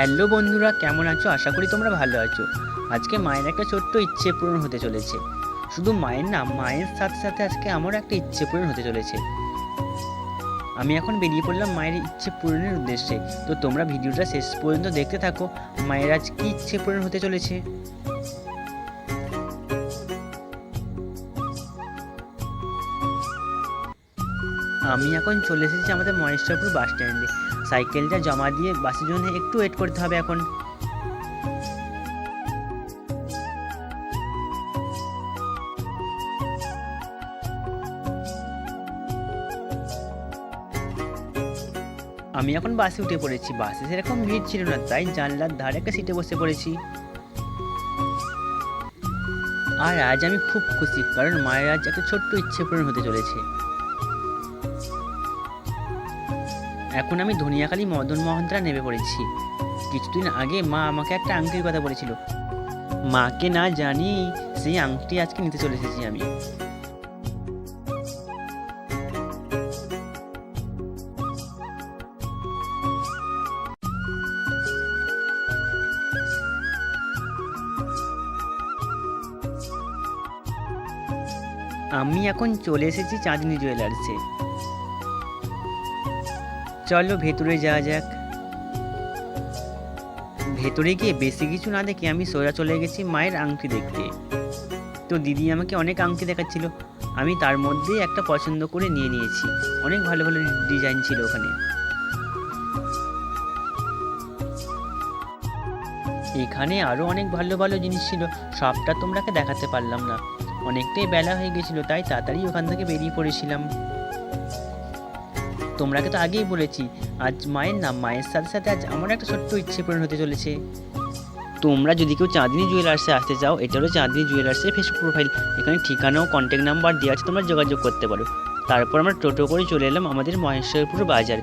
Hello বন্ধুরা, কেমন আছো? আশা করি তোমরা ভালো আছো। আজকে মায়ের একটা ছোট্ট ইচ্ছে পূরণ হতে চলেছে। শুধু মায়ের না, মায়ের সাথে সাথে আজকে আমারও একটা ইচ্ছে পূরণ হতে চলেছে। আমি এখন বেরিয়ে পড়লাম মায়ের ইচ্ছে পূরণের উদ্দেশ্যে। তো তোমরা ভিডিওটা শেষ পর্যন্ত দেখতে থাকো, মায়ের আজ কি ইচ্ছে পূরণ হতে চলেছে? আমি এখন চলে এসেছি আমাদের মহেশ্বরপুর বাস স্ট্যান্ডে সাইকেলটা জমা দিয়ে বাসের জন্য একটু ওয়েট করতে হবে এখন। আমি এখন বাসে উঠে পড়েছি। বাসে সেরকম ভিড় ছিল না, তাই জানলার ধারে একটা সিটে বসে পড়েছি। আর আজ আমি খুব খুশি, কারণ মায়ের আজ একটা ছোট্ট ইচ্ছে পূরণ হতে চলেছে। এখন আমি ধনিয়াখালী মদন মোহনতলা নেমে পড়েছি। কিছুদিন আগে মা আমাকে একটা আংটির কথা বলেছিল। মাকে না জানি সেই আংটি আজকে নিতে চলে এসেছি আমি। আমি এখন চলে এসেছি চাঁদনি জুয়েলার্সে। চলো ভেতরে যাওয়া যাক। ভেতরে গিয়ে বেশি কিছু না দেখে আমি সোজা চলে গেছি মায়ের আংটি দেখতে। তো দিদি আমাকে অনেক আংটি দেখাচ্ছিল। আমি তার মধ্যেই একটা পছন্দ করে নিয়ে নিয়েছি। অনেক ভালো ভালো ডিজাইন ছিল ওখানে। এখানে আরও অনেক ভালো ভালো জিনিস ছিল। সবটা তোমরাকে দেখাতে পারলাম না। অনেকটাই বেলা হয়ে গেছিল, তাই তাড়াতাড়ি ওখান থেকে বেরিয়ে পড়েছিলাম। তোমরাকে তো আগেই বলেছি, আজ মায়ের নাম, মায়ের সাথে সাথে আজ আমার একটা ছোট্ট ইচ্ছে পূরণ হতে চলেছে। তোমরা যদি কেউ চাঁদনি জুয়েলার্সে আসতে চাও, এটা হলো চাঁদনি জুয়েলার্সের ফেসবুক প্রোফাইল এখানে ঠিকানা ও কন্ট্যাক্ট নাম্বার দেওয়া আছে, তোমরা যোগাযোগ করতে পারো। তারপর আমরা টোটো করে চলে এলাম আমাদের মহেশ্বরপুর বাজার।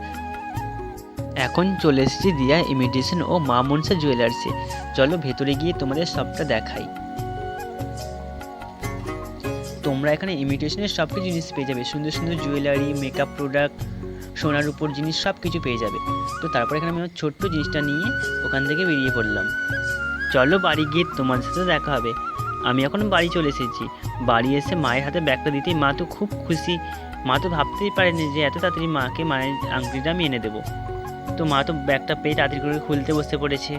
এখন চলে এসেছি দিয়া ইমিটেশন ও মা মনসা জুয়েলার্সে চলো ভেতরে গিয়ে তোমাদের সবটা দেখাই। তোমরা এখানে ইমিটেশনের সব কিছু জিনিস পেয়ে যাবে। সুন্দর সুন্দর জুয়েলারি মেকআপ প্রোডাক্ট সোনার উপর জিনিস সব কিছু পেয়ে যাবে। তো তারপর এখানে আমি আমার ছোট্ট জিনিসটা নিয়ে ওখান থেকে বেরিয়ে পড়লাম। চলো বাড়ি গিয়ে তোমার সাথে দেখা হবে। আমি এখন বাড়ি চলে এসেছি। বাড়ি এসে মায়ের হাতে ব্যাগটা দিতেই মা তো খুব খুশি। মা তো ভাবতেই পারেনি যে এত তাড়াতাড়ি মাকে, মায়ের আংটিটা আমি এনে দেবো। তো মা তো ব্যাগটা পেয়ে তাড়াতাড়ি করে খুলতে বসে পড়েছে।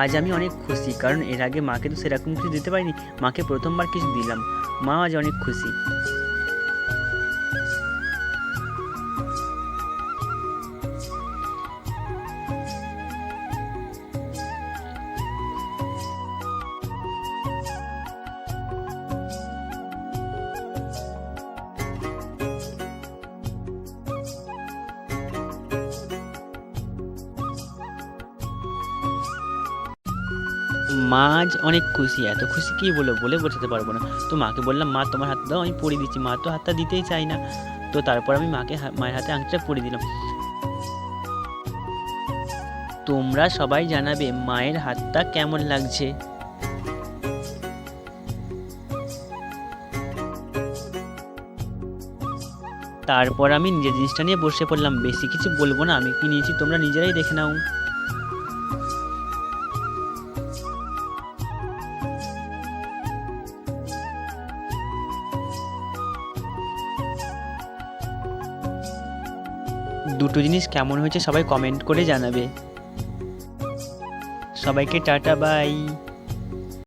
আজ আমি অনেক খুশি, কারণ এর আগে মাকে তো সেরকম কিছু দিতে পারিনি। মাকে প্রথমবার কিছু দিলাম। মা আজ অনেক খুশি। মা অনেক খুশি, এত খুশি কি বলব বলে বোঝাতে পারব না। তো মাকে বললাম, মা, তোমার হাত দাও, আমি পরিয়ে দিচ্ছি, মা তো হাতটা দিতেই চাই না। তো তারপর আমি মাকে মায়ের হাতে আংটিটা পরিয়ে দিলাম। তোমরা সবাই জানাবে মায়ের হাতটা কেমন লাগছে। তারপর আমি নিজের জিনিসটা নিয়ে বসে পড়লাম। বেশি কিছু বলব না, আমি কি নিয়েছি তোমরা নিজেরাই দেখে নাও। দুটো জিনিস কেমন হয়েছে সবাই কমেন্ট করে জানাবে। সবাইকে টাটা বাই